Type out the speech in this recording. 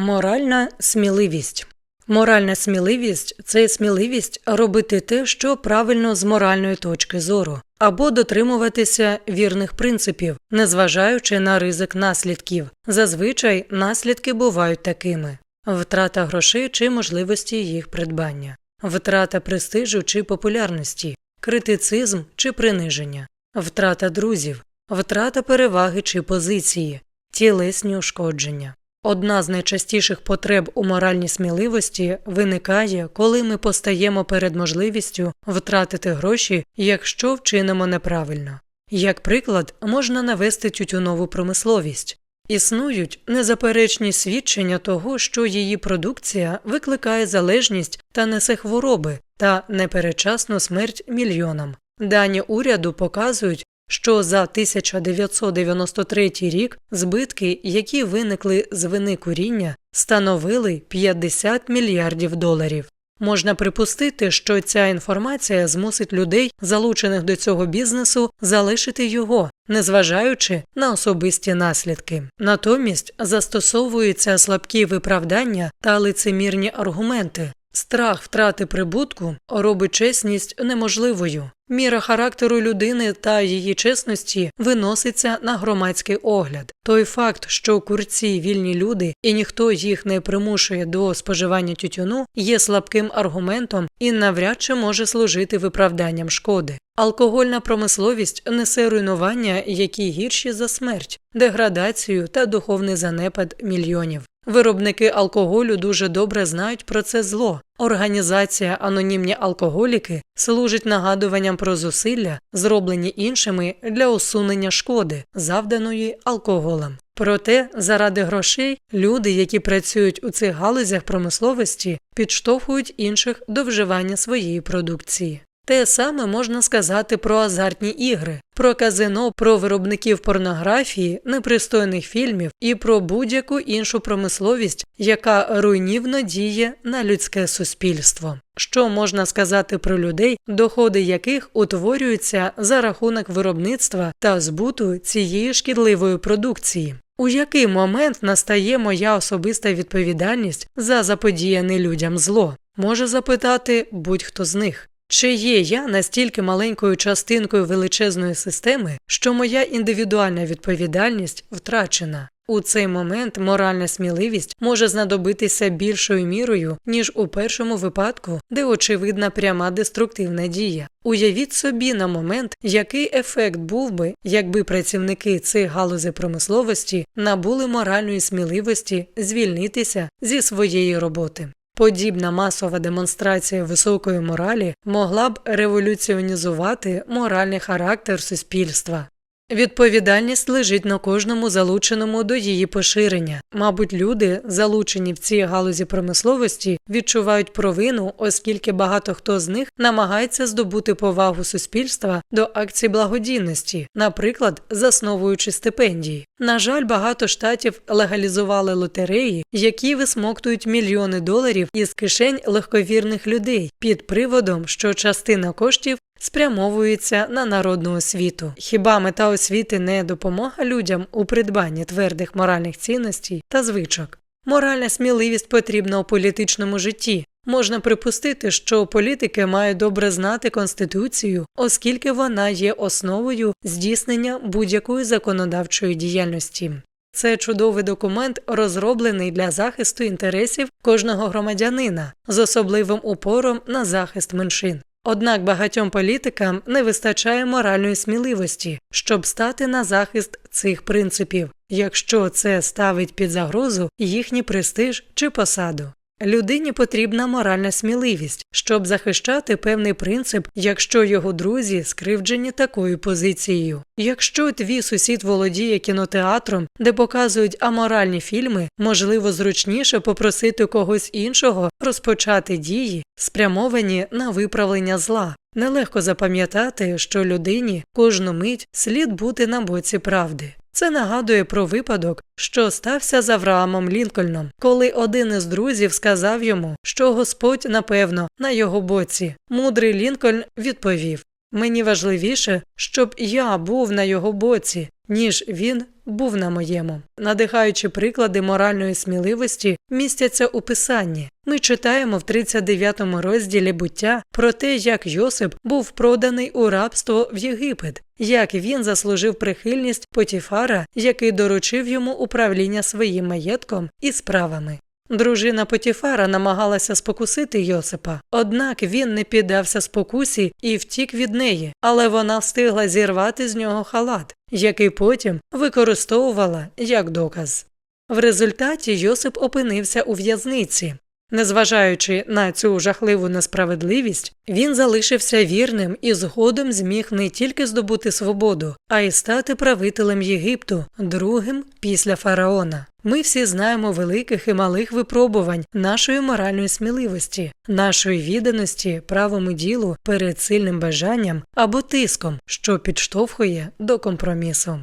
Моральна сміливість. Моральна сміливість це сміливість робити те, що правильно з моральної точки зору, або дотримуватися вірних принципів, незважаючи на ризик наслідків. Зазвичай наслідки бувають такими: втрата грошей чи можливості їх придбання, втрата престижу чи популярності, критицизм чи приниження, втрата друзів, втрата переваги чи позиції, тілесні ушкодження. Одна з найчастіших потреб у моральній сміливості виникає, коли ми постаємо перед можливістю втратити гроші, якщо вчинимо неправильно. Як приклад, можна навести тютюнову промисловість. Існують незаперечні свідчення того, що її продукція викликає залежність та несе хвороби та неперечасну смерть мільйонам. Дані уряду показують, що за 1993 рік збитки, які виникли з вини куріння, становили 50 мільярдів доларів. Можна припустити, що ця інформація змусить людей, залучених до цього бізнесу, залишити його, незважаючи на особисті наслідки. Натомість застосовуються слабкі виправдання та лицемірні аргументи. Страх втрати прибутку робить чесність неможливою. Міра характеру людини та її чесності виноситься на громадський огляд. Той факт, що курці вільні люди і ніхто їх не примушує до споживання тютюну, є слабким аргументом і навряд чи може служити виправданням шкоди. Алкогольна промисловість несе руйнування, які гірші за смерть, деградацію та духовний занепад мільйонів. Виробники алкоголю дуже добре знають про це зло. Організація Анонімні алкоголіки служить нагадуванням про зусилля, зроблені іншими для усунення шкоди, завданої алкоголем. Проте, заради грошей, люди, які працюють у цих галузях промисловості, підштовхують інших до вживання своєї продукції. Те саме можна сказати про азартні ігри, про казино, про виробників порнографії, непристойних фільмів і про будь-яку іншу промисловість, яка руйнівно діє на людське суспільство. Що можна сказати про людей, доходи яких утворюються за рахунок виробництва та збуту цієї шкідливої продукції? У який момент настає моя особиста відповідальність за заподіяне людям зло? Може запитати будь-хто з них. Чи є я настільки маленькою частинкою величезної системи, що моя індивідуальна відповідальність втрачена? У цей момент моральна сміливість може знадобитися більшою мірою, ніж у першому випадку, де очевидна пряма деструктивна дія. Уявіть собі на момент, який ефект був би, якби працівники цих галузей промисловості набули моральної сміливості звільнитися зі своєї роботи. Подібна масова демонстрація високої моралі могла б революціонізувати моральний характер суспільства. Відповідальність лежить на кожному залученому до її поширення. Мабуть, люди, залучені в цій галузі промисловості, відчувають провину, оскільки багато хто з них намагається здобути повагу суспільства до акцій благодійності, наприклад, засновуючи стипендії. На жаль, багато штатів легалізували лотереї, які висмоктують мільйони доларів із кишень легковірних людей під приводом, що частина коштів спрямовується на народну освіту. Хіба мета освіти не допомога людям у придбанні твердих моральних цінностей та звичок? Моральна сміливість потрібна у політичному житті. Можна припустити, що політики мають добре знати Конституцію, оскільки вона є основою здійснення будь-якої законодавчої діяльності. Це чудовий документ, розроблений для захисту інтересів кожного громадянина з особливим упором на захист меншин. Однак багатьом політикам не вистачає моральної сміливості, щоб стати на захист цих принципів, якщо це ставить під загрозу їхній престиж чи посаду. Людині потрібна моральна сміливість, щоб захищати певний принцип, якщо його друзі скривджені такою позицією. Якщо твій сусід володіє кінотеатром, де показують аморальні фільми, можливо, зручніше попросити когось іншого розпочати дії, спрямовані на виправлення зла. Нелегко запам'ятати, що людині кожну мить слід бути на боці правди. Це нагадує про випадок, що стався з Авраамом Лінкольном, коли один із друзів сказав йому, що Господь, напевно, на його боці. Мудрий Лінкольн відповів Мені важливіше, щоб я був на його боці, ніж він був на моєму. Надихаючі приклади моральної сміливості містяться у писанні. Ми читаємо в 39-му розділі буття про те, як Йосип був проданий у рабство в Єгипет, як він заслужив прихильність Потіфара, який доручив йому управління своїм маєтком і справами. Дружина Потіфара намагалася спокусити Йосипа, однак він не піддався спокусі і втік від неї, але вона встигла зірвати з нього халат, який потім використовувала як доказ. В результаті Йосип опинився у в'язниці. Незважаючи на цю жахливу несправедливість, він залишився вірним і згодом зміг не тільки здобути свободу, а й стати правителем Єгипту, другим після фараона. Ми всі знаємо великих і малих випробувань нашої моральної сміливості, нашої відданості правому ділу перед сильним бажанням або тиском, що підштовхує до компромісу.